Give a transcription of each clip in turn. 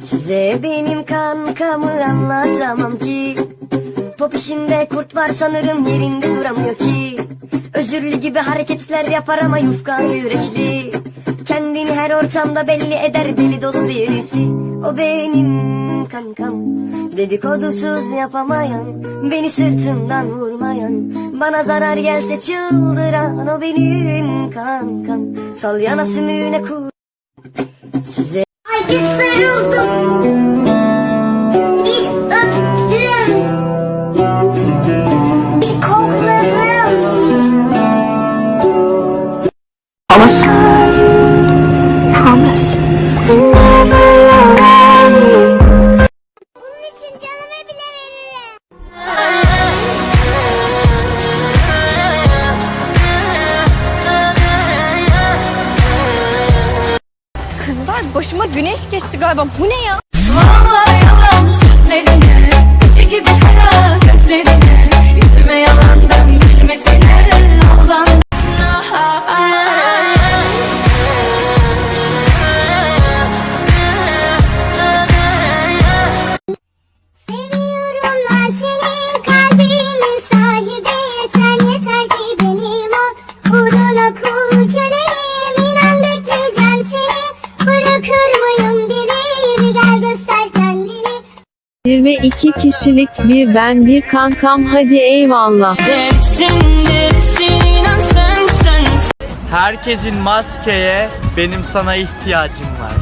Size benim kankamı anlatamam ki. Pop işinde kurt var sanırım yerinde duramıyor ki. Özürlü gibi hareketler yapar ama yufkan yürekli. Kendini her ortamda belli eder deli dolu birisi. O benim kankam Dedikodusuz yapamayan Beni sırtımdan vurmayan. Bana zarar gelse çıldıran O benim kankam Salyana sümüğüne kur. Size Ay bir Kızlar başıma güneş geçti galiba. Bu ne ya? Vallahi 22 kişilik bir ben bir kankam hadi eyvallah. Herkesin maskeye benim sana ihtiyacım var.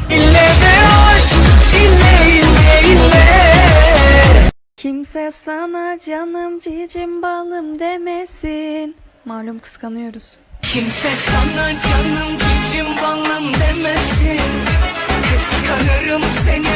Kimse sana canım cicim balım demesin. Malum kıskanıyoruz. Kimse sana canım cicim balım demesin. Kıskanırım seni